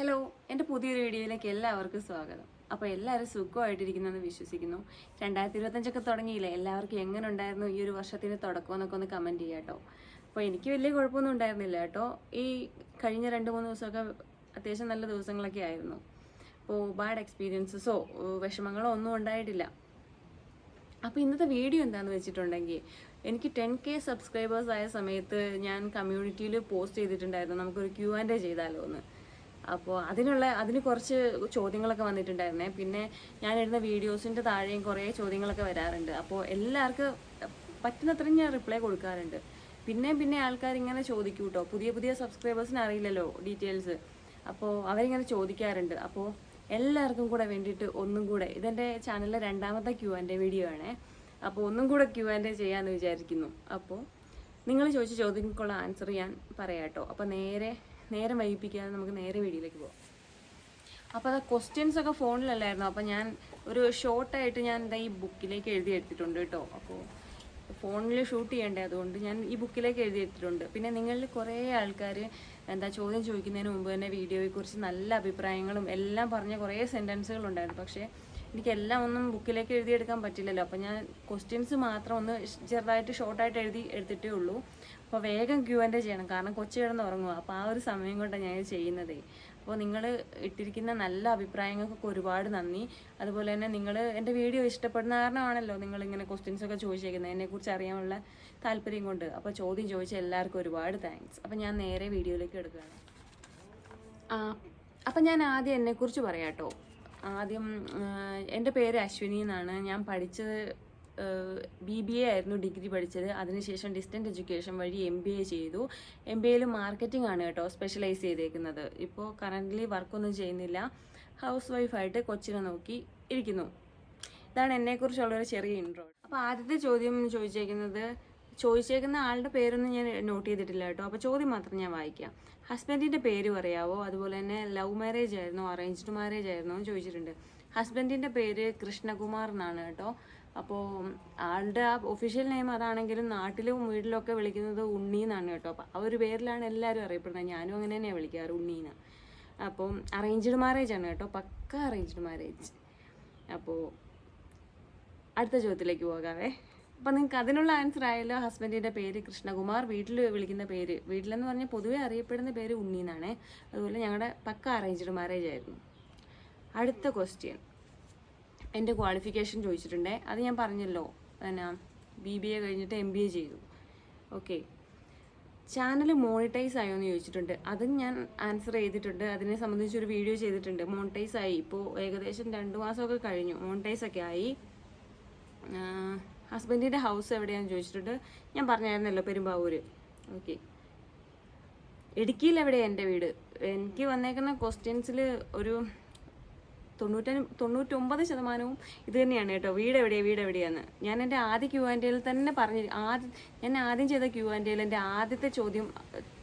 Hello എന്റെ പുതിയൊരു വീഡിയോയിലേക്ക് എല്ലാവർക്കും സ്വാഗതം. അപ്പോൾ എല്ലാവരും സുഖമായിട്ടിരിക്കുന്നെന്ന് വിശ്വസിക്കുന്നു. രണ്ടായിരത്തി ഇരുപത്തഞ്ചൊക്കെ തുടങ്ങിയില്ലേ? എല്ലാവർക്കും എങ്ങനെ ഉണ്ടായിരുന്നു ഈ ഒരു വർഷത്തിന് തുടക്കം എന്നൊക്കെ ഒന്ന് കമന്റ് ചെയ്യാം കേട്ടോ. അപ്പോൾ എനിക്ക് വലിയ കുഴപ്പമൊന്നും ഉണ്ടായിരുന്നില്ല കേട്ടോ. ഈ കഴിഞ്ഞ രണ്ട് മൂന്ന് ദിവസമൊക്കെ അത്യാവശ്യം നല്ല ദിവസങ്ങളൊക്കെ ആയിരുന്നു. അപ്പോൾ ബാഡ് എക്സ്പീരിയൻസസോ വിഷമങ്ങളോ ഒന്നും ഉണ്ടായിട്ടില്ല. അപ്പോൾ ഇന്നത്തെ വീഡിയോ എന്താണെന്ന് വെച്ചിട്ടുണ്ടെങ്കിൽ എനിക്ക് ടെൻ കെ സബ്സ്ക്രൈബേഴ്സ് ആയ സമയത്ത് ഞാൻ കമ്മ്യൂണിറ്റിയിൽ പോസ്റ്റ് ചെയ്തിട്ടുണ്ടായിരുന്നു. നമുക്കൊരു ക്യൂ ആൻഡ് ചെയ്താലോ എന്ന്. അപ്പോൾ അതിനുള്ള അതിന് കുറച്ച് ചോദ്യങ്ങളൊക്കെ വന്നിട്ടുണ്ടായിരുന്നേ. പിന്നെ ഞാൻ ഇടുന്ന വീഡിയോസിന്റെ താഴെയും കുറേ ചോദ്യങ്ങളൊക്കെ വരാറുണ്ട്. അപ്പോൾ എല്ലാവർക്കും പറ്റുന്നത്രയും ഞാൻ റിപ്ലൈ കൊടുക്കാറുണ്ട്. പിന്നെ പിന്നെ ആൾക്കാർ ഇങ്ങനെ ചോദിക്കും കേട്ടോ പുതിയ പുതിയ സബ്സ്ക്രൈബേഴ്സിന് അറിയില്ലല്ലോ ഡീറ്റെയിൽസ്. അപ്പോൾ അവരിങ്ങനെ ചോദിക്കാറുണ്ട്. അപ്പോൾ എല്ലാവർക്കും കൂടെ വേണ്ടിയിട്ട് ഒന്നും കൂടെ ഇതെന്റെ ചാനലിലെ രണ്ടാമത്തെ ക്യൂ ആൻഡ് വീഡിയോ ആണേ. അപ്പോൾ ഒന്നും കൂടെ ക്യൂ ആൻഡ് ചെയ്യാമെന്ന് വിചാരിക്കുന്നു. അപ്പോൾ നിങ്ങൾ ചോദിച്ച ചോദ്യങ്ങൾക്കുള്ള ആൻസർ ഞാൻ പറയാം കേട്ടോ അപ്പോൾ നേരെ നേരം വൈകിപ്പിക്കാതെ നമുക്ക് നേരെ വീഡിയോയിലേക്ക് പോകാം അപ്പോൾ അത് ക്വസ്റ്റ്യൻസ് ഒക്കെ ഫോണിലല്ലായിരുന്നു? അപ്പോൾ ഞാൻ ഒരു ഷോർട്ടായിട്ട് ഞാൻ എന്താ ഈ ബുക്കിലേക്ക് എഴുതി എടുത്തിട്ടുണ്ട് കേട്ടോ. അപ്പോൾ ഫോണിൽ ഷൂട്ട് ചെയ്യേണ്ടേ? അതുകൊണ്ട് ഞാൻ ഈ ബുക്കിലേക്ക് എഴുതി എടുത്തിട്ടുണ്ട്. പിന്നെ നിങ്ങളിൽ കുറേ ആൾക്കാർ എന്താ ചോദ്യം ചോദിക്കുന്നതിന് മുമ്പ് തന്നെ വീഡിയോയെക്കുറിച്ച് നല്ല അഭിപ്രായങ്ങളും എല്ലാം പറഞ്ഞ കുറേ സെന്റൻസുകൾ ഉണ്ടായിരുന്നു പക്ഷേ എനിക്കെല്ലാം ഒന്നും ബുക്കിലേക്ക് എഴുതിയെടുക്കാൻ പറ്റില്ലല്ലോ. അപ്പോൾ ഞാൻ ക്വസ്റ്റ്യൻസ് മാത്രം ഒന്ന് ചെറുതായിട്ട് ഷോർട്ടായിട്ട് എഴുതി എടുത്തിട്ടേ ഉള്ളൂ. അപ്പോൾ വേഗം ക്യൂ എന്റെ ചെയ്യണം. കാരണം കൊച്ചു കിടന്ന് ഉറങ്ങുക അപ്പോൾ ആ ഒരു സമയം കൊണ്ടാണ് ഞാൻ ചെയ്യുന്നത്. അപ്പോൾ നിങ്ങൾ ഇട്ടിരിക്കുന്ന നല്ല അഭിപ്രായങ്ങൾക്കൊക്കെ ഒരുപാട് നന്ദി. അതുപോലെ തന്നെ നിങ്ങൾ എന്റെ വീഡിയോ ഇഷ്ടപ്പെടുന്ന കാരണമാണല്ലോ നിങ്ങൾ ഇങ്ങനെ ക്വസ്റ്റ്യൻസ് ഒക്കെ ചോദിച്ചേക്കുന്നത് എന്നെക്കുറിച്ച് അറിയാനുള്ള താല്പര്യം കൊണ്ട്. അപ്പോൾ ചോദ്യം ചോദിച്ച എല്ലാവർക്കും ഒരുപാട് താങ്ക്സ് അപ്പോൾ ഞാൻ നേരെ വീഡിയോയിലേക്ക് എടുക്കുകയാണ്. അപ്പം ഞാൻ ആദ്യം എന്നെക്കുറിച്ച് പറയാം ആദ്യം എന്റെ പേര് അശ്വിനി എന്നാണ്. ഞാൻ പഠിച്ചത് ബി ബി എ ആയിരുന്നു ഡിഗ്രി പഠിച്ചത്. അതിനുശേഷം ഡിസ്റ്റന്റ് എഡ്യൂക്കേഷൻ വഴി എം ബി എ ചെയ്തു. എം ബി എയിൽ മാർക്കറ്റിംഗ് ആണ് കേട്ടോ സ്പെഷ്യലൈസ് ചെയ്തേക്കുന്നത്. ഇപ്പോൾ കറന്റ്ലി വർക്കൊന്നും ചെയ്യുന്നില്ല. ഹൗസ് വൈഫായിട്ട് കൊച്ചിനെ നോക്കി ഇരിക്കുന്നു. ഇതാണ് എന്നെക്കുറിച്ചുള്ളൊരു ചെറിയ ഇൻട്രോ അപ്പോൾ ആദ്യത്തെ ചോദ്യം ചോദിച്ചേക്കുന്നത് ചോദിച്ചേക്കുന്ന ആളുടെ പേരൊന്നും ഞാൻ നോട്ട് ചെയ്തിട്ടില്ല കേട്ടോ. അപ്പോൾ ചോദ്യം മാത്രം ഞാൻ വായിക്കാം. ഹസ്ബൻഡിന്റെ പേര് പറയാവോ? അതുപോലെ തന്നെ ലവ് മാരേജ് ആയിരുന്നോ അറേഞ്ച്ഡ് മാരേജ് ആയിരുന്നോ എന്ന് ചോദിച്ചിട്ടുണ്ട്. ഹസ്ബൻഡിന്റെ പേര് കൃഷ്ണകുമാർ എന്നാണ് കേട്ടോ. അപ്പോൾ ആളുടെ ആ ഒഫീഷ്യൽ നെയിം അതാണെങ്കിലും നാട്ടിലും വീട്ടിലൊക്കെ വിളിക്കുന്നത് ഉണ്ണി എന്നാണ് കേട്ടോ. അപ്പോൾ ആ ഒരു പേരിലാണ് എല്ലാവരും അറിയപ്പെടുന്നത്. ഞാനും അങ്ങനെ തന്നെയാണ് വിളിക്കാറ് ഉണ്ണീന അപ്പം അറേഞ്ച്ഡ് മാരേജ് ആണ് കേട്ടോ. പക്ക അറേഞ്ച്ഡ് മാരേജ് അപ്പോൾ അടുത്ത ചോദ്യത്തിലേക്ക് പോകാവേ. അപ്പം നിങ്ങൾക്ക് അതിനുള്ള ആൻസർ ആയല്ലോ. ഹസ്ബൻഡിന്റെ പേര് കൃഷ്ണകുമാർ വീട്ടിൽ വിളിക്കുന്ന പേര്. വീട്ടിലെന്ന് പറഞ്ഞാൽ പൊതുവെ അറിയപ്പെടുന്ന പേര് ഉണ്ണി എന്നാണ് അതുപോലെ ഞങ്ങളുടെ പക്ക അറേഞ്ച്ഡ് മാരേജ് ആയിരുന്നു. അടുത്ത ക്വസ്റ്റ്യൻ എന്റെ ക്വാളിഫിക്കേഷൻ ചോദിച്ചിട്ടുണ്ട്. അത് ഞാൻ പറഞ്ഞല്ലോ. എന്നാ ബി ബി എ കഴിഞ്ഞിട്ട് എം ബി എ ചെയ്തു. ഓക്കെ ചാനൽ മോണിറ്റൈസ് ആയോ എന്ന് ചോദിച്ചിട്ടുണ്ട്. അതും ഞാൻ ആൻസർ ചെയ്തിട്ടുണ്ട്. അതിനെ സംബന്ധിച്ച് ഒരു വീഡിയോ ചെയ്തിട്ടുണ്ട്. മോണിറ്റൈസ് ആയി. ഇപ്പോൾ ഏകദേശം രണ്ട് മാസമൊക്കെ കഴിഞ്ഞു. മോണിറ്റൈസ് ഒക്കെ ആയി. ഹസ്ബൻഡിന്റെ ഹൗസ് എവിടെയാണെന്ന് ചോദിച്ചിട്ടുണ്ട്. ഞാൻ പറഞ്ഞായിരുന്നല്ലോ പെരുമ്പാവൂർ ഓക്കെ ഇടുക്കിയിൽ എവിടെയാണ് എന്റെ വീട്? എനിക്ക് വന്നേക്കുന്ന ക്വസ്റ്റ്യൻസിൽ ഒരു തൊണ്ണൂറ്റി തൊണ്ണൂറ്റൊമ്പത് ശതമാനവും ഇത് തന്നെയാണ് കേട്ടോ. വീട് എവിടെയാണ് വീട് എവിടെയാണ് ഞാൻ എന്റെ ആദ്യ ക്യൂ ആൻഡ് തന്നെ പറഞ്ഞു ആദ്യം ഞാൻ ആദ്യം ചെയ്ത ക്യൂ ആൻഡ് എന്റെ ആദ്യത്തെ ചോദ്യം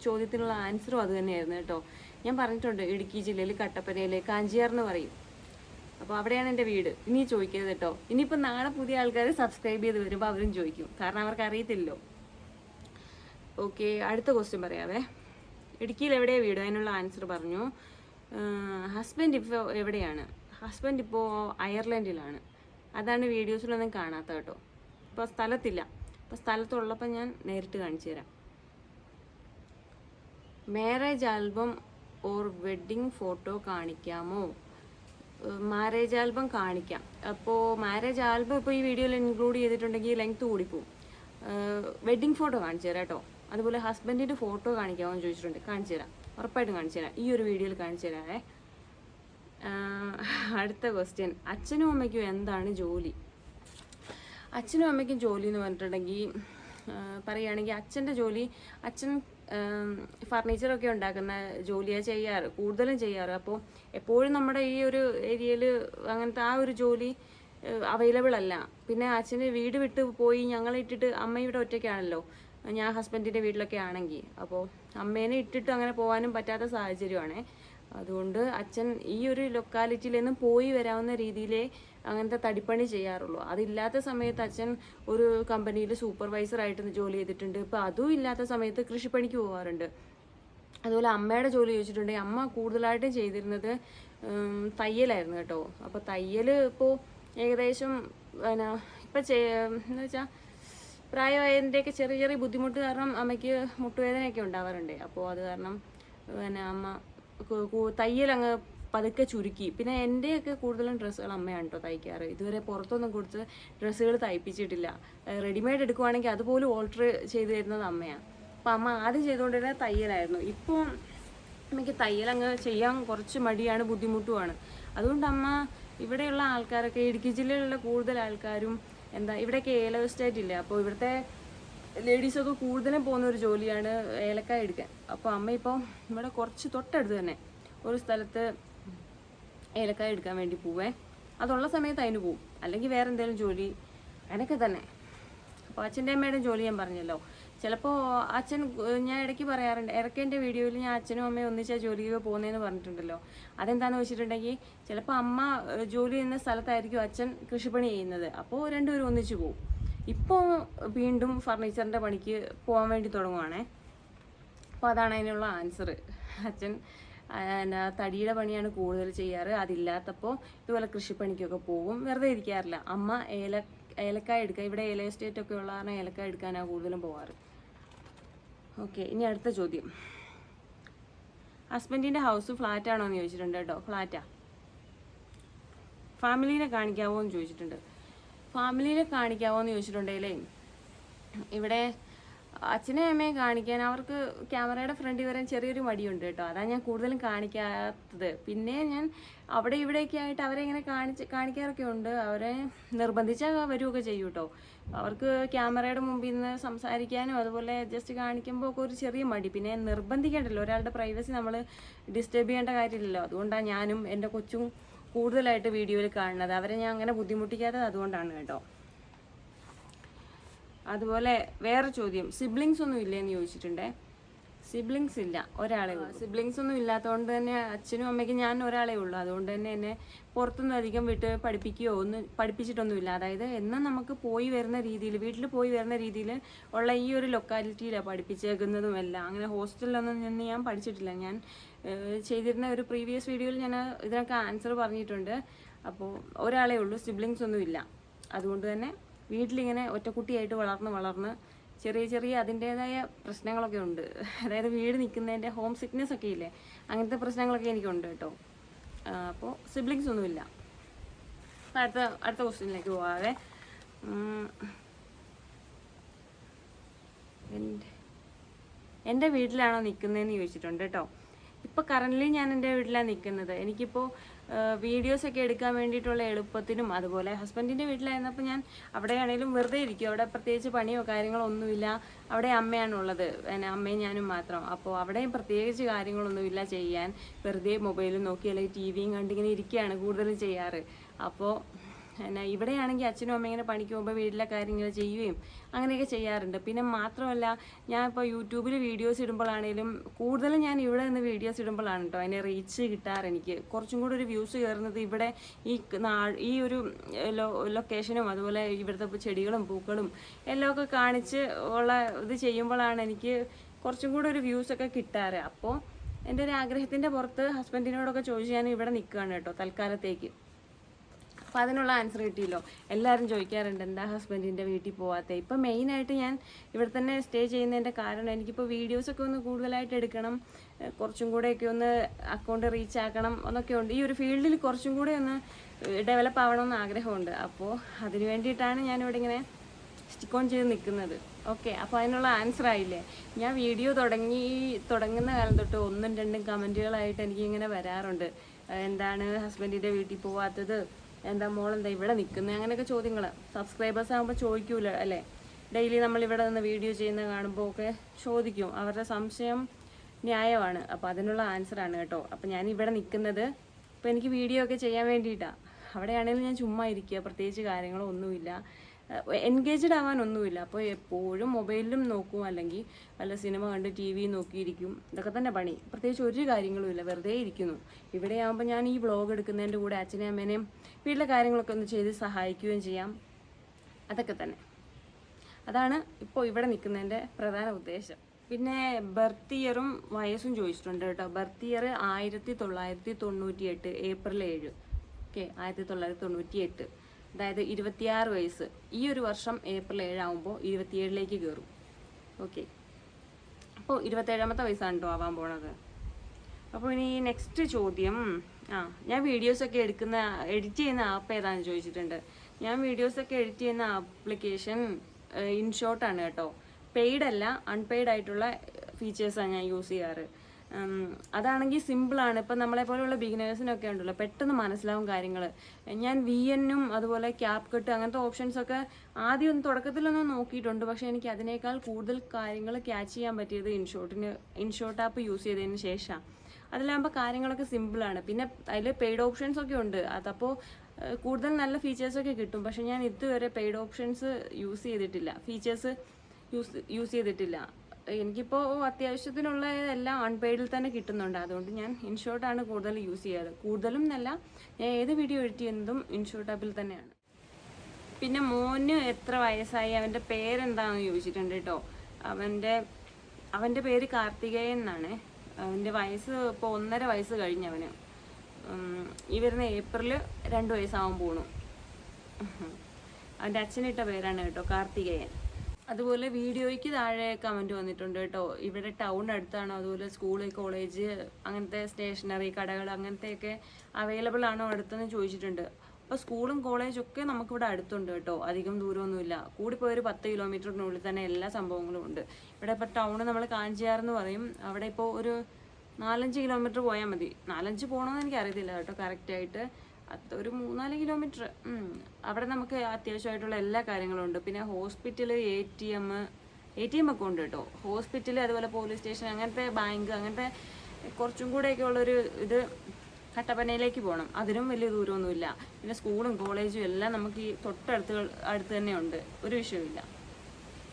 ചോദ്യത്തിനുള്ള ആൻസറും അത് തന്നെയായിരുന്നു കേട്ടോ. ഞാൻ പറഞ്ഞിട്ടുണ്ട് ഇടുക്കി ജില്ലയിൽ കട്ടപ്പനയിൽ കാഞ്ചിയാർ എന്ന് പറയും. അപ്പോൾ അവിടെയാണ് എന്റെ വീട്. ഇനി ചോദിക്കരുത് കേട്ടോ. ഇനിയിപ്പോൾ നാളെ പുതിയ ആൾക്കാർ സബ്സ്ക്രൈബ് ചെയ്ത് വരുമ്പോൾ അവരും ചോദിക്കും. കാരണം അവർക്ക് അറിയത്തില്ലല്ലോ. ഓക്കെ അടുത്ത ക്വസ്റ്റ്യൻ പറയാവേ. ഇടുക്കിയിൽ എവിടെയാണ് വീട്? അതിനുള്ള ആൻസർ പറഞ്ഞു. ഹസ്ബൻഡ് ഇപ്പോൾ എവിടെയാണ്? ഹസ്ബൻഡ് ഇപ്പോൾ അയർലൻഡിലാണ്. അതാണ് വീഡിയോസിലൊന്നും കാണാത്ത കേട്ടോ. ഇപ്പോൾ സ്ഥലത്തില്ല. ഇപ്പോൾ സ്ഥലത്തുള്ളപ്പോൾ ഞാൻ നേരിട്ട് കാണിച്ചു തരാം. Marriage album or wedding photo കാണിക്കാമോ? മാരേജ് ആൽബം കാണിക്കാം. അപ്പോൾ മാരേജ് ആൽബം ഇപ്പോൾ ഈ വീഡിയോയിൽ ഇൻക്ലൂഡ് ചെയ്തിട്ടുണ്ടെങ്കിൽ ലെങ്ത് കൂടിപ്പോവും വെഡ്ഡിങ് ഫോട്ടോ കാണിച്ചു തരാം കേട്ടോ. അതുപോലെ ഹസ്ബൻഡിന്റെ ഫോട്ടോ കാണിക്കാമോ എന്ന് ചോദിച്ചിട്ടുണ്ട്. കാണിച്ചു തരാം. ഉറപ്പായിട്ടും കാണിച്ചു തരാം. ഈ ഒരു വീഡിയോയിൽ കാണിച്ചു തരാമേ അടുത്ത ക്വസ്റ്റ്യൻ അച്ഛനും അമ്മയ്ക്കും എന്താണ് ജോലി? അച്ഛനും അമ്മയ്ക്കും ജോലി എന്ന് പറഞ്ഞിട്ടുണ്ടെങ്കിൽ പറയുകയാണെങ്കിൽ അച്ഛന്റെ ജോലി അച്ഛൻ ഫർണിച്ചറൊക്കെ ഉണ്ടാക്കുന്ന ജോലിയാണ് ചെയ്യാറ് കൂടുതലും ചെയ്യാറ്. അപ്പോൾ എപ്പോഴും നമ്മുടെ ഈ ഒരു ഏരിയയിൽ അങ്ങനത്തെ ആ ഒരു ജോലി അവൈലബിൾ അല്ല. പിന്നെ അച്ഛന് വീട് വിട്ട് പോയി ഞങ്ങളെ ഇട്ടിട്ട് അമ്മ ഇവിടെ ഒറ്റയ്ക്കാണല്ലോ. ഞാൻ ഹസ്ബൻഡിന്റെ വീട്ടിലൊക്കെ ആണെങ്കിൽ. അപ്പോൾ അമ്മേനെ ഇട്ടിട്ട് അങ്ങനെ പോകാനും പറ്റാത്ത സാഹചര്യമാണ്. അതുകൊണ്ട് അച്ഛൻ ഈ ഒരു ലൊക്കാലിറ്റിയിൽ നിന്നും പോയി വരാവുന്ന രീതിയിലേ അങ്ങനത്തെ തടിപ്പണി ചെയ്യാറുള്ളൂ. അതില്ലാത്ത സമയത്ത് അച്ഛൻ ഒരു കമ്പനിയിൽ സൂപ്പർവൈസറായിട്ട് ജോലി ചെയ്തിട്ടുണ്ട്. ഇപ്പോൾ അതും ഇല്ലാത്ത സമയത്ത് കൃഷിപ്പണിക്ക് പോകാറുണ്ട് അതുപോലെ അമ്മയുടെ ജോലി ചോദിച്ചിട്ടുണ്ടെങ്കിൽ അമ്മ കൂടുതലായിട്ടും ചെയ്തിരുന്നത് തയ്യലായിരുന്നു കേട്ടോ. അപ്പോൾ തയ്യൽ ഇപ്പോൾ ഏകദേശം പിന്നെ ഇപ്പം എന്ന് വെച്ചാൽ പ്രായമായതിന്റെയൊക്കെ ചെറിയ ചെറിയ ബുദ്ധിമുട്ട് കാരണം അമ്മയ്ക്ക് മുട്ടുവേദനയൊക്കെ ഉണ്ടാവാറുണ്ട്. അപ്പോൾ അത് കാരണം പിന്നെ അമ്മ തയ്യൽ അങ്ങ് പതുക്കെ ചുരുക്കി. പിന്നെ എന്റെയൊക്കെ കൂടുതലും ഡ്രസ്സുകൾ അമ്മയാണ് കേട്ടോ തയ്ക്കാറ്. ഇതുവരെ പുറത്തൊന്നും കൊടുത്ത് ഡ്രസ്സുകൾ തയ്പ്പിച്ചിട്ടില്ല. റെഡിമെയ്ഡ് എടുക്കുവാണെങ്കിൽ അതുപോലും ഓൾട്ടർ ചെയ്ത് തരുന്നത് അമ്മയാണ് അപ്പം അമ്മ ആദ്യം ചെയ്തുകൊണ്ടിരുന്ന തയ്യലായിരുന്നു. ഇപ്പോൾ അമ്മയ്ക്ക് തയ്യൽ അങ്ങ് ചെയ്യാൻ കുറച്ച് മടിയാണ് ബുദ്ധിമുട്ടുമാണ് അതുകൊണ്ട് അമ്മ ഇവിടെയുള്ള ആൾക്കാരൊക്കെ ഇടുക്കി ജില്ലയിലുള്ള കൂടുതൽ ആൾക്കാരും എന്താ ഇവിടെയൊക്കെ ഏലവ് എസ്റ്റേറ്റ് ഇല്ല? അപ്പോൾ ഇവിടുത്തെ ലേഡീസൊക്കെ കൂടുതലും പോകുന്ന ഒരു ജോലിയാണ് ഏലക്കായ എടുക്കാൻ. അപ്പോൾ അമ്മ ഇപ്പോൾ ഇവിടെ കുറച്ച് തൊട്ടടുത്ത് തന്നെ ഒരു സ്ഥലത്ത് ഏലക്കായ എടുക്കാൻ വേണ്ടി പോവേ. അതുള്ള സമയത്ത് അതിന് പോവും. അല്ലെങ്കിൽ വേറെ എന്തെങ്കിലും ജോലി അങ്ങനെയൊക്കെ തന്നെ. അപ്പോൾ അച്ഛന്റെ അമ്മയുടെ ജോലി ഞാൻ പറഞ്ഞല്ലോ. ചിലപ്പോൾ അച്ഛൻ ഞാൻ ഇടയ്ക്ക് പറയാറുണ്ട് ഇറക്കേന്റെ വീഡിയോയിൽ ഞാൻ അച്ഛനും അമ്മയും ഒന്നിച്ചാ ജോലിക്ക് പോകുന്നതെന്ന് പറഞ്ഞിട്ടുണ്ടല്ലോ. അതെന്താണെന്ന് വെച്ചിട്ടുണ്ടെങ്കിൽ ചിലപ്പോൾ അമ്മ ജോലി ചെയ്യുന്ന സ്ഥലത്തായിരിക്കും അച്ഛൻ കൃഷിപ്പണി ചെയ്യുന്നത്. അപ്പോൾ രണ്ടുപേരും ഒന്നിച്ച് പോകും ഇപ്പോൾ വീണ്ടും ഫർണിച്ചറിന്റെ പണിക്ക് പോകാൻ വേണ്ടി തുടങ്ങുവാണേ. അപ്പോൾ അതാണ് അതിനുള്ള ആൻസർ അച്ഛൻ എന്നാ തടിയുടെ പണിയാണ് കൂടുതൽ ചെയ്യാറ്. അതില്ലാത്തപ്പോൾ ഇതുപോലെ കൃഷിപ്പണിക്കൊക്കെ പോകും. വെറുതെ ഇരിക്കാറില്ല. അമ്മ ഏല ഏലക്കായ എടുക്കുക ഇവിടെ ഏല എസ്റ്റേറ്റ് ഒക്കെ ഉള്ള കാരണം ഏലക്കായ എടുക്കാനാണ് കൂടുതലും പോവാറ്. ഓക്കെ ഇനി അടുത്ത ചോദ്യം. ഹസ്ബൻഡിന്റെ ഹൗസ് ഫ്ലാറ്റ് ആണോ എന്ന് ചോദിച്ചിട്ടുണ്ട് കേട്ടോ. ഫ്ലാറ്റാ? ഫാമിലീനെ കാണിക്കാവോ എന്ന് ചോദിച്ചിട്ടുണ്ട്. ഫാമിലീനെ കാണിക്കാവോ എന്ന് ചോദിച്ചിട്ടുണ്ടെങ്കിലേ ഇവിടെ അച്ഛനെയും അമ്മയെ കാണിക്കാൻ അവർക്ക് ക്യാമറയുടെ ഫ്രണ്ടിൽ വരാൻ ചെറിയൊരു മടിയുണ്ട് കേട്ടോ. അതാണ് ഞാൻ കൂടുതലും കാണിക്കാത്തത്. പിന്നെ ഞാൻ അവിടെ ഇവിടെയൊക്കെ ആയിട്ട് അവരെ ഇങ്ങനെ കാണിച്ച് കാണിക്കാറൊക്കെ ഉണ്ട്. അവരെ നിർബന്ധിച്ചാൽ വരികയൊക്കെ ചെയ്യും കേട്ടോ. അവർക്ക് ക്യാമറയുടെ മുമ്പിൽ നിന്ന് സംസാരിക്കാനും അതുപോലെ ജസ്റ്റ് കാണിക്കുമ്പോൾ ഒക്കെ ഒരു ചെറിയ മടി. പിന്നെ നിർബന്ധിക്കേണ്ടല്ലോ. ഒരാളുടെ പ്രൈവസി നമ്മൾ ഡിസ്റ്റർബ് ചെയ്യേണ്ട കാര്യമില്ലല്ലോ. അതുകൊണ്ടാണ് ഞാനും എന്റെ കൊച്ചും കൂടുതലായിട്ട് വീഡിയോയിൽ കാണുന്നത്. അവരെ ഞാൻ അങ്ങനെ ബുദ്ധിമുട്ടിക്കാത്തത് അതുകൊണ്ടാണ് കേട്ടോ. അതുപോലെ വേറെ ചോദ്യം. സിബ്ലിങ്സ് ഒന്നും ഇല്ലേന്ന് ചോദിച്ചിട്ടുണ്ടേ? സിബ്ലിങ്സ് ഇല്ല. ഒരാളെ ഉള്ളൂ. സിബ്ലിങ്സ് ഒന്നും ഇല്ലാത്തതുകൊണ്ട് തന്നെ അച്ഛനും അമ്മയ്ക്കും ഞാൻ ഒരാളെ ഉള്ളൂ. അതുകൊണ്ട് തന്നെ എന്നെ പുറത്തുനിന്ന് അധികം വിട്ട് പഠിപ്പിക്കുകയോ ഒന്നും പഠിപ്പിച്ചിട്ടൊന്നുമില്ല അതായത് എന്നാൽ നമുക്ക് പോയി വരുന്ന രീതിയിൽ വീട്ടിൽ പോയി വരുന്ന രീതിയിൽ ഉള്ള ഈ ഒരു ലൊക്കാലിറ്റിയിലാണ് പഠിപ്പിച്ചേക്കുന്നതും എല്ലാം. അങ്ങനെ ഹോസ്റ്റലിലൊന്നും നിന്ന് ഞാൻ പഠിച്ചിട്ടില്ല. ഞാൻ ചെയ്തിരുന്ന ഒരു പ്രീവിയസ് വീഡിയോയിൽ ഞാൻ ഇതിനൊക്കെ ആൻസർ പറഞ്ഞിട്ടുണ്ട്. അപ്പോൾ ഒരാളെ ഉള്ളൂ സിബ്ലിങ്സ് ഒന്നും ഇല്ല. അതുകൊണ്ട് തന്നെ വീട്ടിലിങ്ങനെ ഒറ്റക്കുട്ടിയായിട്ട് വളർന്ന് വളർന്ന് ചെറിയ ചെറിയ അതിന്റേതായ പ്രശ്നങ്ങളൊക്കെ ഉണ്ട്. അതായത് വീട് നിൽക്കുന്നതിന്റെ ഹോം സിക്നെസ് ഒക്കെ ഇല്ലേ അങ്ങനത്തെ പ്രശ്നങ്ങളൊക്കെ എനിക്കുണ്ട് കേട്ടോ. അപ്പോൾ സിബ്ലിങ്സ് ഒന്നുമില്ല അടുത്ത അടുത്ത ക്വസ്റ്റ്യനിലേക്ക് പോവാതെ എന്റെ വീട്ടിലാണോ നിൽക്കുന്നതെന്ന് ചോദിച്ചിട്ടുണ്ട് കേട്ടോ. ഇപ്പോൾ കറന്റ്ലി ഞാൻ എന്റെ വീട്ടിലാണ് നിൽക്കുന്നത് എനിക്കിപ്പോൾ വീഡിയോസൊക്കെ എടുക്കാൻ വേണ്ടിയിട്ടുള്ള എളുപ്പത്തിനും അതുപോലെ ഹസ്ബൻഡിന്റെ വീട്ടിലായിരുന്നപ്പോൾ ഞാൻ അവിടെയാണെങ്കിലും വെറുതെ ഇരിക്കും. അവിടെ പ്രത്യേകിച്ച് പണിയോ കാര്യങ്ങളോ ഒന്നുമില്ല. അവിടെ അമ്മയാണുള്ളത്. പിന്നെ അമ്മയും ഞാനും മാത്രം. അപ്പോൾ അവിടെയും പ്രത്യേകിച്ച് കാര്യങ്ങളൊന്നുമില്ല ചെയ്യാൻ. വെറുതെ മൊബൈലും നോക്കി അല്ലെങ്കിൽ ടി വിയും കണ്ടിങ്ങനെ ഇരിക്കുകയാണ് കൂടുതലും ചെയ്യാറ്. അപ്പോൾ എന്നാ ഇവിടെയാണെങ്കിൽ അച്ഛനും അമ്മ ഇങ്ങനെ പണിക്ക് പോകുമ്പോൾ വീട്ടിലെ കാര്യങ്ങൾ ചെയ്യുകയും അങ്ങനെയൊക്കെ ചെയ്യാറുണ്ട്. പിന്നെ മാത്രമല്ല ഞാൻ ഇപ്പോൾ യൂട്യൂബിൽ വീഡിയോസ് ഇടുമ്പോഴാണേലും കൂടുതലും ഞാൻ ഇവിടെ നിന്ന് വീഡിയോസ് ഇടുമ്പോഴാണ് കേട്ടോ അതിന്റെ റീച്ച് കിട്ടാറ് എനിക്ക്. കുറച്ചും കൂടി ഒരു വ്യൂസ് കയറുന്നത് ഇവിടെ ഈ നാ ഈ ഒരു ലൊക്കേഷനും അതുപോലെ ഇവിടുത്തെ ചെടികളും പൂക്കളും എല്ലാം ഒക്കെ കാണിച്ച് ഉള്ള ഇത് ചെയ്യുമ്പോഴാണ് എനിക്ക് കുറച്ചും കൂടി ഒരു വ്യൂസ് ഒക്കെ കിട്ടാറ്. അപ്പോൾ എന്റെ ഒരു ആഗ്രഹത്തിന്റെ പുറത്ത് ഹസ്ബൻഡിനോടൊക്കെ ചോദിച്ച് ഞാൻ ഇവിടെ നിൽക്കുകയാണ് കേട്ടോ തൽക്കാലത്തേക്ക്. അപ്പോൾ അതിനുള്ള ആൻസർ കിട്ടിയല്ലോ. എല്ലാവരും ചോദിക്കാറുണ്ട് എന്താ ഹസ്ബൻഡിന്റെ വീട്ടിൽ പോവാത്തത് ഇപ്പം മെയിനായിട്ട് ഞാൻ ഇവിടെ തന്നെ സ്റ്റേ ചെയ്യുന്നതിന്റെ കാരണം എനിക്കിപ്പോൾ വീഡിയോസൊക്കെ ഒന്ന് കൂടുതലായിട്ട് എടുക്കണം കുറച്ചും കൂടെയൊക്കെ ഒന്ന് അക്കൗണ്ട് റീച്ച് ആക്കണം എന്നൊക്കെ ഉണ്ട്. ഈ ഒരു ഫീൽഡിൽ കുറച്ചും കൂടെ ഒന്ന് ഡെവലപ്പ് ആവണമെന്ന് ആഗ്രഹമുണ്ട്. അപ്പോൾ അതിന് വേണ്ടിയിട്ടാണ് ഞാനിവിടെ ഇങ്ങനെ സ്റ്റിക്ക് ഓൺ ചെയ്ത് നിൽക്കുന്നത്. ഓക്കെ അപ്പോൾ അതിനുള്ള ആൻസർ ആയില്ലേ? ഞാൻ വീഡിയോ തുടങ്ങി തുടങ്ങുന്ന കാലം തൊട്ട് ഒന്നും രണ്ടും കമന്റുകളായിട്ട് എനിക്കിങ്ങനെ വരാറുണ്ട്. എന്താണ് ഹസ്ബൻഡിന്റെ വീട്ടിൽ പോവാത്തത്? എന്താ മോളെന്താ ഇവിടെ നിൽക്കുന്നത്? അങ്ങനെയൊക്കെ ചോദ്യങ്ങൾ സബ്സ്ക്രൈബേഴ്സ് ആകുമ്പോൾ ചോദിക്കൂല അല്ലേ? ഡെയിലി നമ്മൾ ഇവിടെ നിന്ന് വീഡിയോ ചെയ്യുന്ന കാണുമ്പോൾ ഒക്കെ ചോദിക്കും. അവരുടെ സംശയം ന്യായമാണ്. അപ്പോൾ അതിനുള്ള ആൻസറാണ് കേട്ടോ. അപ്പോൾ ഞാൻ ഇവിടെ നിൽക്കുന്നത് അപ്പോൾ എനിക്ക് വീഡിയോ ഒക്കെ ചെയ്യാൻ വേണ്ടിയിട്ടാണ് അവിടെയാണെങ്കിലും ഞാൻ ചുമ്മാ ഇരിക്കുക. പ്രത്യേകിച്ച് കാര്യങ്ങളോ ഒന്നുമില്ല എൻഗേജ്ഡ് ആവാനൊന്നുമില്ല. അപ്പോൾ എപ്പോഴും മൊബൈലിലും നോക്കും അല്ലെങ്കിൽ വല്ല സിനിമ കണ്ട് ടി വി നോക്കിയിരിക്കും. ഇതൊക്കെ തന്നെ പണി. പ്രത്യേകിച്ച് ഒരു കാര്യങ്ങളും ഇല്ല വെറുതെ ഇരിക്കുന്നു. ഇവിടെ ആകുമ്പോൾ ഞാൻ ഈ വ്ളോഗ് എടുക്കുന്നതിന്റെ കൂടെ അച്ഛനെയും അമ്മേനെയും വീട്ടിലെ കാര്യങ്ങളൊക്കെ ഒന്ന് ചെയ്ത് സഹായിക്കുകയും ചെയ്യാം. അതൊക്കെ തന്നെ. അതാണ് ഇപ്പോൾ ഇവിടെ നിൽക്കുന്നതിന്റെ പ്രധാന ഉദ്ദേശം. പിന്നെ ബർത്ത് ഇയറും വയസ്സും ചോദിച്ചിട്ടുണ്ട് കേട്ടോ. ബർത്ത് ഇയർ ആയിരത്തി തൊള്ളായിരത്തി തൊണ്ണൂറ്റി എട്ട് ഏപ്രിൽ ഏഴ്. ഓക്കെ ആയിരത്തി തൊള്ളായിരത്തി തൊണ്ണൂറ്റി എട്ട് അതായത് ഇരുപത്തിയാറ് വയസ്സ്. ഈ ഒരു വർഷം ഏപ്രിൽ ഏഴാകുമ്പോൾ ഇരുപത്തിയേഴിലേക്ക് കയറും ഓക്കെ അപ്പോൾ ഇരുപത്തേഴാമത്തെ വയസ്സാണ് കേട്ടോ ആവാൻ പോണത്. അപ്പോൾ ഇനി നെക്സ്റ്റ് ചോദ്യം. ആ ഞാൻ വീഡിയോസൊക്കെ എടുക്കുന്ന എഡിറ്റ് ചെയ്യുന്ന ആപ്പ് ഏതാണെന്ന് ചോദിച്ചിട്ടുണ്ട്. ഞാൻ വീഡിയോസൊക്കെ എഡിറ്റ് ചെയ്യുന്ന ആപ്ലിക്കേഷൻ ഇൻഷോട്ടാണ് കേട്ടോ. പെയ്ഡ് അല്ല അൺപെയ്ഡ് ആയിട്ടുള്ള ഫീച്ചേഴ്സാണ് ഞാൻ യൂസ് ചെയ്യാറ്. അതാണെങ്കിൽ സിമ്പിളാണ് ഇപ്പം നമ്മളെ പോലെയുള്ള ബിഗിനേഴ്സിനൊക്കെ ഉണ്ടല്ലോ പെട്ടെന്ന് മനസ്സിലാവും കാര്യങ്ങൾ ഞാൻ വി എന്നും അതുപോലെ ക്യാപ് കട്ട് അങ്ങനത്തെ ഓപ്ഷൻസൊക്കെ ആദ്യം തുടക്കത്തിലൊന്നും നോക്കിയിട്ടുണ്ട്. പക്ഷേ എനിക്ക് അതിനേക്കാൾ കൂടുതൽ കാര്യങ്ങൾ ക്യാച്ച് ചെയ്യാൻ പറ്റിയത് ഇൻഷോട്ടിന് ഇൻഷോട്ട് ആപ്പ് യൂസ് ചെയ്തതിന് ശേഷമാണ് അതിലാകുമ്പോൾ കാര്യങ്ങളൊക്കെ സിമ്പിളാണ് പിന്നെ അതിൽ പെയ്ഡ് ഓപ്ഷൻസ് ഒക്കെ ഉണ്ട്. അതപ്പോൾ കൂടുതൽ നല്ല ഫീച്ചേഴ്സൊക്കെ കിട്ടും. പക്ഷേ ഞാൻ ഇതുവരെ പെയ്ഡ് ഓപ്ഷൻസ് യൂസ് ചെയ്തിട്ടില്ല. ഫീച്ചേഴ്സ് യൂസ് യൂസ് ചെയ്തിട്ടില്ല. എനിക്കിപ്പോൾ അത്യാവശ്യത്തിനുള്ള എല്ലാം അൺപെയ്ഡിൽ തന്നെ കിട്ടുന്നുണ്ട്. അതുകൊണ്ട് ഞാൻ ഇൻഷോർട്ടാണ് കൂടുതൽ യൂസ് ചെയ്യാറ്. കൂടുതലും എന്നല്ല ഞാൻ ഏത് വീഡിയോ എഡിറ്റ് ചെയ്യുന്നതും ഇൻഷോട്ട് ആപ്പിൽ തന്നെയാണ്. പിന്നെ മോന് എത്ര വയസ്സായി? അവന്റെ പേരെന്താണെന്ന് ചോദിച്ചിട്ടുണ്ട് കേട്ടോ അവന്റെ അവന്റെ പേര് കാർത്തികേയൻ എന്നാണ്. അവന്റെ വയസ്സ് ഇപ്പോൾ ഒന്നര വയസ്സ് കഴിഞ്ഞവന്. ഈ വരുന്ന ഏപ്രിൽ രണ്ട് വയസ്സാവാൻ പോണു. അവന്റെ അച്ഛനിട്ട പേരാണ് കേട്ടോ കാർത്തികേയൻ. അതുപോലെ വീഡിയോയ്ക്ക് താഴെ കമന്റ് വന്നിട്ടുണ്ട് കേട്ടോ. ഇവിടെ ടൗൺ അടുത്താണോ? അതുപോലെ സ്കൂൾ കോളേജ് അങ്ങനത്തെ സ്റ്റേഷനറി കടകൾ അങ്ങനത്തെയൊക്കെ അവൈലബിൾ ആണോ അടുത്തെന്ന് ചോദിച്ചിട്ടുണ്ട്. അപ്പോൾ സ്കൂളും കോളേജും ഒക്കെ നമുക്കിവിടെ അടുത്തുണ്ട് കേട്ടോ. അധികം ദൂരമൊന്നുമില്ല. കൂടിപ്പോയി ഒരു പത്ത് കിലോമീറ്ററിനുള്ളിൽ തന്നെ എല്ലാ സംഭവങ്ങളും ഉണ്ട്. ഇവിടെ ഇപ്പോൾ ടൗണ് നമ്മൾ കാഞ്ചിയാറെന്ന് പറയും. അവിടെ ഇപ്പോൾ ഒരു നാലഞ്ച് കിലോമീറ്റർ പോയാൽ മതി. നാലഞ്ച് പോകണമെന്ന് എനിക്ക് അറിയത്തില്ല കേട്ടോ കറക്റ്റായിട്ട് അത് ഒരു മൂന്നാൽ കിലോമീറ്റർ അവിടെ നമുക്ക് അത്യാവശ്യമായിട്ടുള്ള എല്ലാ കാര്യങ്ങളും ഉണ്ട്. പിന്നെ hospital A T M A T M ഒക്കെ ഉണ്ട് കേട്ടോ. ഹോസ്പിറ്റൽ അതുപോലെ പോലീസ് സ്റ്റേഷൻ അങ്ങനത്തെ ബാങ്ക് അങ്ങനത്തെ കുറച്ചും കൂടെയൊക്കെ ഉള്ളൊരു ഇത് കട്ടപ്പനയിലേക്ക് പോകണം അതിനും വലിയ ദൂരമൊന്നുമില്ല. പിന്നെ സ്കൂളും കോളേജും എല്ലാം നമുക്ക് ഈ തൊട്ടടുത്ത് അടുത്ത് തന്നെ ഉണ്ട്. ഒരു വിഷയമില്ല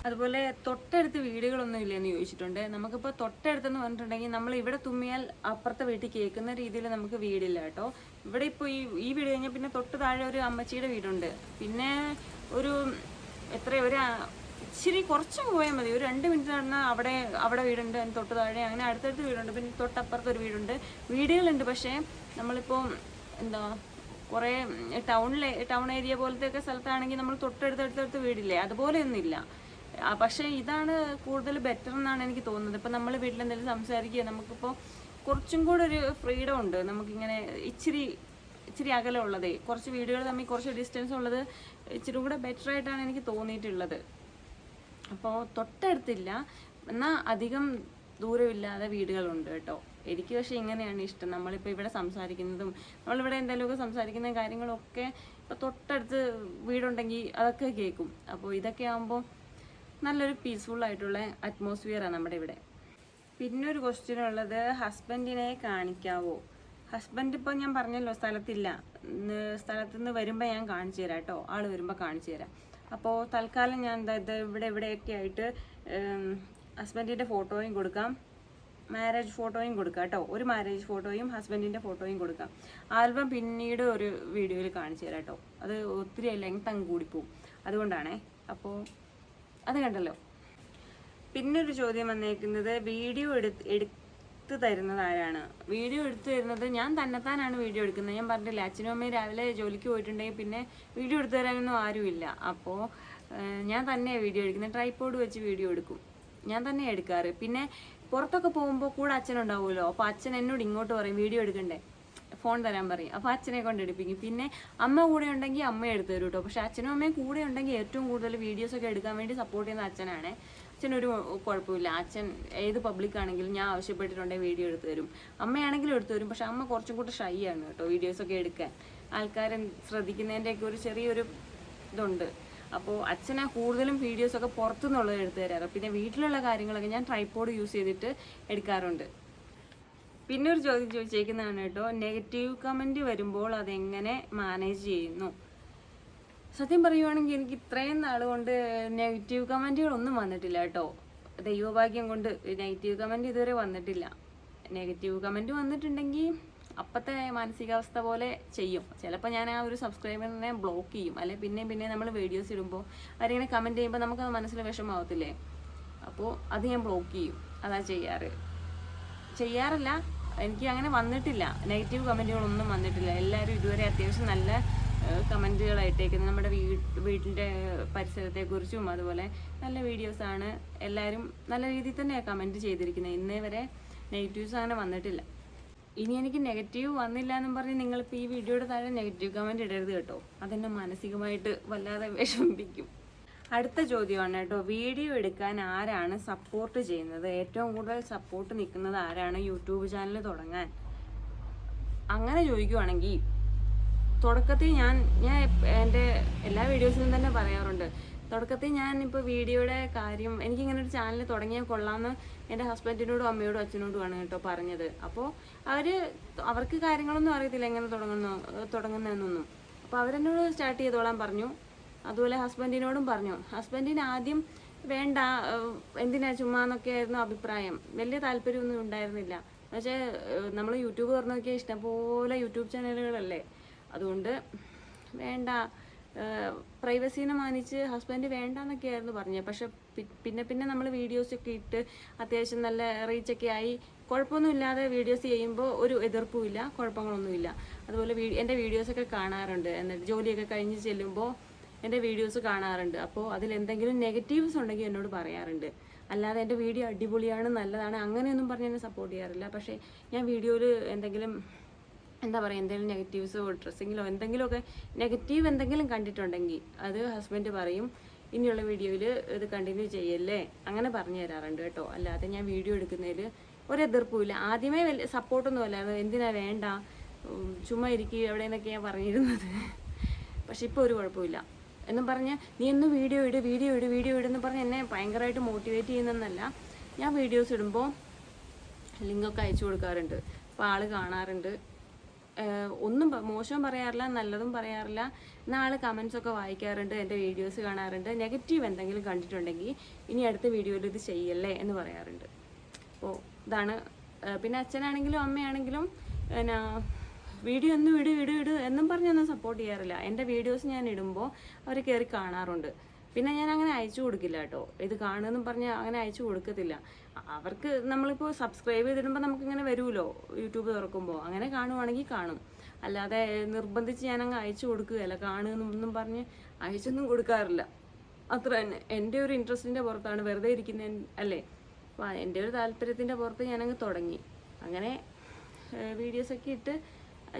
അതുപോലെ തൊട്ടടുത്ത് വീടുകളൊന്നും ഇല്ലെന്ന് ചോദിച്ചിട്ടുണ്ട്. നമുക്കിപ്പോൾ തൊട്ടടുത്തെന്ന് പറഞ്ഞിട്ടുണ്ടെങ്കിൽ നമ്മൾ ഇവിടെ തുമ്മിയാൽ അപ്പുറത്തെ വീട്ടിൽ കേൾക്കുന്ന രീതിയിൽ നമുക്ക് വീടില്ല കേട്ടോ. ഇവിടെ ഇപ്പോൾ ഈ ഈ വീട് കഴിഞ്ഞാൽ പിന്നെ തൊട്ട് താഴെ ഒരു അമ്മച്ചിയുടെ വീടുണ്ട്. പിന്നെ ഒരു എത്ര ഒരു ഇച്ചിരി കുറച്ചും പോയാൽ മതി. ഒരു രണ്ട് മിനിറ്റ് നടന്ന അവിടെ അവിടെ വീടുണ്ട് അതിന് തൊട്ട് താഴെ അങ്ങനെ അടുത്തടുത്ത് വീടുണ്ട്. പിന്നെ തൊട്ടപ്പുറത്ത് ഒരു വീടുണ്ട്. വീടുകളുണ്ട് പക്ഷേ നമ്മളിപ്പോൾ എന്താ കുറേ ടൗണിലെ ടൗൺ ഏരിയ പോലത്തെ ഒക്കെ സ്ഥലത്താണെങ്കിൽ നമ്മൾ തൊട്ടടുത്തടുത്തടുത്ത് വീടില്ലേ? അതുപോലെയൊന്നുമില്ല. പക്ഷേ ഇതാണ് കൂടുതൽ ബെറ്റർ എന്നാണ് എനിക്ക് തോന്നുന്നത്. ഇപ്പം നമ്മൾ വീട്ടിൽ എന്തെങ്കിലും സംസാരിക്കുക നമുക്കിപ്പോൾ കുറച്ചും കൂടെ ഒരു ഫ്രീഡം ഉണ്ട്. നമുക്കിങ്ങനെ ഇച്ചിരി ഇച്ചിരി അകലമുള്ളതേ. കുറച്ച് വീടുകൾ തമ്മിൽ കുറച്ച് ഡിസ്റ്റൻസ് ഉള്ളത് ഇച്ചിരി കൂടെ ബെറ്റർ ആയിട്ടാണ് എനിക്ക് തോന്നിയിട്ടുള്ളത്. അപ്പോൾ തൊട്ടടുത്തില്ല. എന്നാൽ അധികം ദൂരമില്ലാതെ വീടുകളുണ്ട് കേട്ടോ. എനിക്ക് പക്ഷേ ഇങ്ങനെയാണ് ഇഷ്ടം. നമ്മളിപ്പോൾ ഇവിടെ സംസാരിക്കുന്നതും നമ്മളിവിടെ എന്തെങ്കിലുമൊക്കെ സംസാരിക്കുന്ന കാര്യങ്ങളൊക്കെ ഇപ്പോൾ തൊട്ടടുത്ത് വീടുണ്ടെങ്കിൽ അതൊക്കെ കേൾക്കും. അപ്പോൾ ഇതൊക്കെ ആകുമ്പോൾ നല്ലൊരു പീസ്ഫുൾ ആയിട്ടുള്ള അറ്റ്മോസ്ഫിയറാണ് നമ്മുടെ ഇവിടെ. പിന്നെ ഒരു ക്വസ്റ്റ്യൻ ഉള്ളത് ഹസ്ബൻഡിനെ കാണിക്കാവോ? ഹസ്ബൻഡ് ഇപ്പോൾ ഞാൻ പറഞ്ഞല്ലോ സ്ഥലത്തില്ല. സ്ഥലത്ത് നിന്ന് വരുമ്പോൾ ഞാൻ കാണിച്ചു തരാം കേട്ടോ. ആൾ വരുമ്പോൾ കാണിച്ചു തരാം. അപ്പോൾ തൽക്കാലം ഞാൻ എന്താ ഇവിടെ ഇവിടെയൊക്കെ ആയിട്ട് ഹസ്ബൻഡിന്റെ ഫോട്ടോയും കൊടുക്കാം. മാരേജ് ഫോട്ടോയും കൊടുക്കാം കേട്ടോ. ഒരു മാരേജ് ഫോട്ടോയും ഹസ്ബൻഡിന്റെ ഫോട്ടോയും കൊടുക്കാം. ആൽബം പിന്നീട് ഒരു വീഡിയോയിൽ കാണിച്ചു തരാം കേട്ടോ. അത് ഒത്തിരി ലെങ്ത് അങ്ങ് കൂടിപ്പോവും. അതുകൊണ്ടാണേ. അപ്പോൾ അത് കണ്ടല്ലോ. പിന്നെ ഒരു ചോദ്യം വന്നേക്കുന്നത് വീഡിയോ എടുത്ത് എടുത്ത് തരുന്നത് ആരാണ്? വീഡിയോ എടുത്തു തരുന്നത് ഞാൻ തന്നെത്താനാണ് വീഡിയോ എടുക്കുന്നത്. ഞാൻ പറഞ്ഞില്ല അച്ഛനും അമ്മയും രാവിലെ ജോലിക്ക് പോയിട്ടുണ്ടെങ്കിൽ പിന്നെ വീഡിയോ എടുത്തു തരാനൊന്നും ആരുമില്ല. അപ്പോൾ ഞാൻ തന്നെയാണ് വീഡിയോ എടുക്കുന്നത്. ട്രൈപ്പോഡ് വെച്ച് വീഡിയോ എടുക്കും. ഞാൻ തന്നെ എടുക്കാറ്. പിന്നെ പുറത്തൊക്കെ പോകുമ്പോൾ കൂടെ അച്ഛനുണ്ടാവുമല്ലോ അപ്പോൾ അച്ഛൻ എന്നോട് ഇങ്ങോട്ട് പറയും വീഡിയോ എടുക്കണ്ടേ? ഫോൺ തരാൻ പറയും. അപ്പോൾ അച്ഛനെ കൊണ്ട് എടുപ്പിക്കും. പിന്നെ അമ്മ കൂടെ ഉണ്ടെങ്കിൽ അമ്മ എടുത്തു തരും കേട്ടോ പക്ഷെ അച്ഛനും അമ്മയും കൂടെ ഉണ്ടെങ്കിൽ ഏറ്റവും കൂടുതൽ വീഡിയോസൊക്കെ എടുക്കാൻ വേണ്ടി സപ്പോർട്ട് ചെയ്യുന്ന അച്ഛനാണ്. അച്ഛനൊരു കുഴപ്പമില്ല. അച്ഛൻ ഏത് പബ്ലിക് ആണെങ്കിലും ഞാൻ ആവശ്യപ്പെട്ടിട്ടുണ്ടെങ്കിൽ വീഡിയോ എടുത്തു തരും. അമ്മയാണെങ്കിലും എടുത്തു തരും. പക്ഷെ അമ്മ കുറച്ചും കൂടെ ഷൈ ആണ് കേട്ടോ വീഡിയോസൊക്കെ എടുക്കാൻ. ആൾക്കാരെ ശ്രദ്ധിക്കുന്നതിന്റെയൊക്കെ ഒരു ചെറിയൊരു ഇതുണ്ട്. അപ്പോൾ അച്ഛനാ കൂടുതലും വീഡിയോസൊക്കെ പുറത്തുനിന്നുള്ളത് എടുത്തു തരാറ്. പിന്നെ വീട്ടിലുള്ള കാര്യങ്ങളൊക്കെ ഞാൻ ട്രൈപ്പോഡ് യൂസ് ചെയ്തിട്ട് എടുക്കാറുണ്ട്. പിന്നെ ഒരു ചോദ്യം ചോദിച്ചേക്കുന്നതാണ് കേട്ടോ. നെഗറ്റീവ് കമന്റ് വരുമ്പോൾ അതെങ്ങനെ മാനേജ് ചെയ്യുന്നു? സത്യം പറയുവാണെങ്കിൽ എനിക്ക് ഇത്രയും നാൾ കൊണ്ട് നെഗറ്റീവ് കമന്റുകളൊന്നും വന്നിട്ടില്ല കേട്ടോ. ദൈവഭാഗ്യം കൊണ്ട് നെഗറ്റീവ് കമന്റ് ഇതുവരെ വന്നിട്ടില്ല. നെഗറ്റീവ് കമന്റ് വന്നിട്ടുണ്ടെങ്കിൽ അപ്പത്തെ മാനസികാവസ്ഥ പോലെ ചെയ്യും. ചിലപ്പോൾ ഞാൻ ആ ഒരു സബ്സ്ക്രൈബറിനെ ബ്ലോക്ക് ചെയ്യും. അല്ലെ പിന്നെ പിന്നെ നമ്മൾ വീഡിയോസ് ഇടുമ്പോൾ അവരിങ്ങനെ കമന്റ് ചെയ്യുമ്പോൾ നമുക്കത് മനസ്സിൽ വിഷമാവത്തില്ലേ അപ്പോൾ അത് ഞാൻ ബ്ലോക്ക് ചെയ്യും. അതാ ചെയ്യാറ്. ചെയ്യാറില്ല. എനിക്ക് അങ്ങനെ വന്നിട്ടില്ല. നെഗറ്റീവ് കമന്റുകളൊന്നും വന്നിട്ടില്ല. എല്ലാവരും ഇതുവരെ അത്യാവശ്യം നല്ല കമന്റുകളായിട്ടേക്കുന്നത് നമ്മുടെ വീ വീട്ടിന്റെ പരിസരത്തെക്കുറിച്ചും അതുപോലെ നല്ല വീഡിയോസാണ് എല്ലാവരും നല്ല രീതിയിൽ തന്നെ കമന്റ് ചെയ്തിരിക്കുന്നത്. ഇന്നേ വരെ നെഗറ്റീവ്സ് അങ്ങനെ വന്നിട്ടില്ല. ഇനി എനിക്ക് നെഗറ്റീവ് വന്നില്ല എന്നും പറഞ്ഞ് നിങ്ങളിപ്പോൾ ഈ വീഡിയോയുടെ താഴെ നെഗറ്റീവ് കമന്റ് ഇടരുത് കേട്ടോ. അതെന്നെ മാനസികമായിട്ട് വല്ലാതെ വിഷമിപ്പിക്കും. അടുത്ത ചോദ്യമാണ് കേട്ടോ. വീഡിയോ എടുക്കാൻ ആരാണ് സപ്പോർട്ട് ചെയ്യുന്നത്? ഏറ്റവും കൂടുതൽ സപ്പോർട്ട് നിൽക്കുന്നത് ആരാണ് യൂട്യൂബ് ചാനൽ തുടങ്ങാൻ? അങ്ങനെ ചോദിക്കുവാണെങ്കിൽ തുടക്കത്തിൽ ഞാൻ ഞാൻ എന്റെ എല്ലാ വീഡിയോസിലും തന്നെ പറയാറുണ്ട്. തുടക്കത്തിൽ ഞാൻ ഇപ്പോൾ വീഡിയോയുടെ കാര്യം എനിക്കിങ്ങനെ ഒരു ചാനൽ തുടങ്ങിയാൽ കൊള്ളാമെന്ന് എന്റെ ഹസ്ബൻഡിനോടും അമ്മയോടും അച്ഛനോടുമാണ് കേട്ടോ പറഞ്ഞത്. അപ്പോൾ അവർ അവർക്ക് കാര്യങ്ങളൊന്നും അറിയത്തില്ല എങ്ങനെ തുടങ്ങുന്നു തുടങ്ങുന്നതെന്നൊന്നും. അപ്പോൾ അവരെന്നോട് സ്റ്റാർട്ട് ചെയ്തോളാൻ പറഞ്ഞു. അതുപോലെ ഹസ്ബൻഡിനോടും പറഞ്ഞു. ഹസ്ബൻഡിന് ആദ്യം വേണ്ട എന്തിനാ ചുമ്മാ എന്നൊക്കെ ആയിരുന്നു അഭിപ്രായം. വലിയ താല്പര്യമൊന്നും ഉണ്ടായിരുന്നില്ല. പക്ഷേ നമ്മൾ യൂട്യൂബ് തുറന്നു ഇഷ്ടം പോലെ യൂട്യൂബ് ചാനലുകളല്ലേ അതുകൊണ്ട് വേണ്ട. പ്രൈവസീനെ മാനിച്ച് ഹസ്ബൻഡ് വേണ്ട എന്നൊക്കെയായിരുന്നു പറഞ്ഞത്. പക്ഷെ പിന്നെ പിന്നെ നമ്മൾ വീഡിയോസൊക്കെ ഇട്ട് അത്യാവശ്യം നല്ല റീച്ചൊക്കെ ആയി. കുഴപ്പമൊന്നുമില്ലാതെ വീഡിയോസ് ചെയ്യുമ്പോൾ ഒരു എതിർപ്പുമില്ല കുഴപ്പങ്ങളൊന്നുമില്ല അതുപോലെ വീ എന്റെ വീഡിയോസൊക്കെ കാണാറുണ്ട്. എന്നിട്ട് ജോലിയൊക്കെ കഴിഞ്ഞ് ചെല്ലുമ്പോൾ എന്റെ വീഡിയോസ് കാണാറുണ്ട്. അപ്പോൾ അതിൽ എന്തെങ്കിലും നെഗറ്റീവ്സ് ഉണ്ടെങ്കിൽ എന്നോട് പറയാറുണ്ട്. അല്ലാതെ എന്റെ വീഡിയോ അടിപൊളിയാണ് നല്ലതാണ് അങ്ങനെയൊന്നും പറഞ്ഞ് എന്നെ സപ്പോർട്ട് ചെയ്യാറില്ല. പക്ഷേ ഞാൻ വീഡിയോയിൽ എന്തെങ്കിലും എന്താ പറയുക എന്തെങ്കിലും നെഗറ്റീവ്സോ ഡ്രസ്സിങ്ങിലോ എന്തെങ്കിലുമൊക്കെ നെഗറ്റീവ് എന്തെങ്കിലും കണ്ടിട്ടുണ്ടെങ്കിൽ അത് ഹസ്ബൻഡ് പറയും ഇനിയുള്ള വീഡിയോയിൽ ഇത് കണ്ടിന്യൂ ചെയ്യല്ലേ? അങ്ങനെ പറഞ്ഞു തരാറുണ്ട് കേട്ടോ. അല്ലാതെ ഞാൻ വീഡിയോ എടുക്കുന്നതിൽ ഒരു എതിർപ്പുമില്ല ആദ്യമേ വലിയ സപ്പോർട്ടൊന്നും അല്ലായിരുന്നു. എന്തിനാ വേണ്ട? ചുമ്മാ ഇരിക്കുക എവിടെ നിന്നൊക്കെ ഞാൻ പറഞ്ഞിരുന്നത്. പക്ഷെ ഇപ്പോൾ ഒരു കുഴപ്പമില്ല എന്നും പറഞ്ഞ് നീ എന്നും വീഡിയോ ഇട് വീഡിയോ ഇട് വീഡിയോ ഇടുന്ന് പറഞ്ഞ് എന്നെ ഭയങ്കരമായിട്ട് മോട്ടിവേറ്റ് ചെയ്യുന്നതെന്നല്ല ഞാൻ വീഡിയോസ് ഇടുമ്പോൾ ലിങ്കൊക്കെ അയച്ചു കൊടുക്കാറുണ്ട്. അപ്പോൾ ആൾ കാണാറുണ്ട്. ഒന്നും മോശവും പറയാറില്ല നല്ലതും പറയാറില്ല. എന്നാൾ കമൻസ് ഒക്കെ വായിക്കാറുണ്ട് എന്റെ വീഡിയോസ് കാണാറുണ്ട്. നെഗറ്റീവ് എന്തെങ്കിലും കണ്ടിട്ടുണ്ടെങ്കിൽ ഇനി അടുത്ത വീഡിയോയിൽ ഇത് ചെയ്യല്ലേ എന്ന് പറയാറുണ്ട്. അപ്പോൾ ഇതാണ് പിന്നെ അച്ഛനാണെങ്കിലും അമ്മയാണെങ്കിലും എന്നാ വീഡിയോ ഒന്നും ഇടും ഇടും ഇടും എന്നും പറഞ്ഞൊന്നും സപ്പോർട്ട് ചെയ്യാറില്ല. എന്റെ വീഡിയോസ് ഞാൻ ഇടുമ്പോൾ അവർ കയറി കാണാറുണ്ട്. പിന്നെ ഞാൻ അങ്ങനെ അയച്ചു കൊടുക്കില്ല കേട്ടോ. ഇത് കാണുമെന്നും പറഞ്ഞ് അങ്ങനെ അയച്ചു കൊടുക്കത്തില്ല. അവർക്ക് നമ്മളിപ്പോൾ സബ്സ്ക്രൈബ് ചെയ്തിടുമ്പോൾ നമുക്കിങ്ങനെ വരുമല്ലോ യൂട്യൂബ് തുറക്കുമ്പോൾ അങ്ങനെ കാണുവാണെങ്കിൽ കാണും. അല്ലാതെ നിർബന്ധിച്ച് ഞാൻ ഞാനങ്ങ് അയച്ചു കൊടുക്കുകയല്ല. കാണുമെന്നൊന്നും പറഞ്ഞ് അയച്ചൊന്നും കൊടുക്കാറില്ല. അത്ര തന്നെ. എന്റെ ഒരു ഇൻട്രസ്റ്റിന്റെ പുറത്താണ്. വെറുതെ ഇരിക്കുന്ന അല്ലേ? അപ്പോൾ എന്റെ ഒരു താല്പര്യത്തിന്റെ പുറത്ത് ഞാനങ്ങ് തുടങ്ങി. അങ്ങനെ വീഡിയോസൊക്കെ ഇട്ട്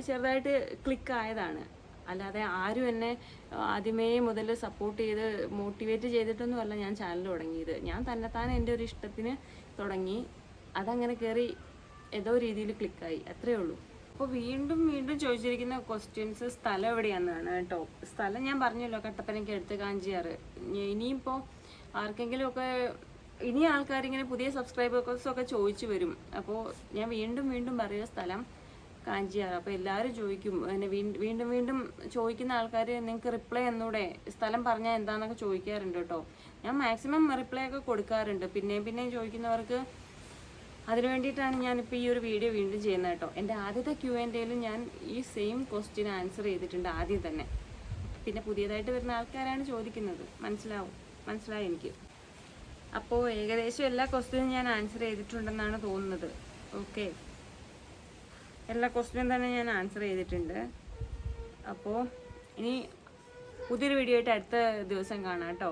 ചെറുതായിട്ട് ക്ലിക്ക് ആയതാണ്. അല്ലാതെ ആരും എന്നെ ആദ്യമേ മുതൽ സപ്പോർട്ട് ചെയ്ത് മോട്ടിവേറ്റ് ചെയ്തിട്ടൊന്നുമല്ല ഞാൻ ചാനൽ തുടങ്ങിയത്. ഞാൻ തന്നെത്താൻ എന്റെ ഒരു ഇഷ്ടത്തിന് തുടങ്ങി. അതങ്ങനെ കയറി ഏതോ രീതിയിൽ ക്ലിക്കായി അത്രയേ ഉള്ളൂ. അപ്പോൾ വീണ്ടും വീണ്ടും ചോദിച്ചിരിക്കുന്ന ക്വസ്റ്റ്യൻസ് സ്ഥലം എവിടെയാണെന്നാണ് കേട്ടോ. സ്ഥലം ഞാൻ പറഞ്ഞല്ലോ കട്ടപ്പനയ്ക്ക് അടുത്ത് കാഞ്ചിയാറ്. ഇനി- ആർക്കെങ്കിലും ഒക്കെ ഇനി ആൾക്കാരിങ്ങനെ പുതിയ സബ്സ്ക്രൈബേഴ്സൊക്കെ ചോദിച്ചു വരും. അപ്പോൾ ഞാൻ വീണ്ടും വീണ്ടും പറയുക സ്ഥലം കാഞ്ചിയാറ് അപ്പോൾ എല്ലാവരും ചോദിക്കും വീണ്ടും വീണ്ടും വീണ്ടും ചോദിക്കുന്ന ആൾക്കാർ നിങ്ങൾക്ക് റിപ്ലൈ എന്നൂടെ സ്ഥലം പറഞ്ഞാൽ എന്താണെന്നൊക്കെ ചോദിക്കാറുണ്ട് കേട്ടോ. ഞാൻ മാക്സിമം റിപ്ലൈ ഒക്കെ കൊടുക്കാറുണ്ട്. പിന്നെയും പിന്നെയും ചോദിക്കുന്നവർക്ക് അതിനു വേണ്ടിയിട്ടാണ് ഞാനിപ്പോൾ ഈ ഒരു വീഡിയോ വീണ്ടും ചെയ്യുന്നത് കേട്ടോ. എന്റെ ആദ്യത്തെ ക്യു എന്റെ ഞാൻ ഈ സെയിം ക്വസ്റ്റ്യൻ ആൻസർ ചെയ്തിട്ടുണ്ട് ആദ്യം തന്നെ. പിന്നെ പുതിയതായിട്ട് വരുന്ന ആൾക്കാരാണ് ചോദിക്കുന്നത്. മനസ്സിലാവും? മനസ്സിലായി എനിക്ക്? അപ്പോൾ ഏകദേശം എല്ലാ ക്വസ്റ്റ്യനും ഞാൻ ആൻസർ ചെയ്തിട്ടുണ്ടെന്നാണ് തോന്നുന്നത്. ഓക്കെ എല്ലാ ക്വസ്റ്റ്യനും തന്നെ ഞാൻ ആൻസർ ചെയ്തിട്ടുണ്ട്. അപ്പോൾ ഇനി പുതിയൊരു വീഡിയോ ആയിട്ട് അടുത്ത ദിവസം കാണാം കേട്ടോ.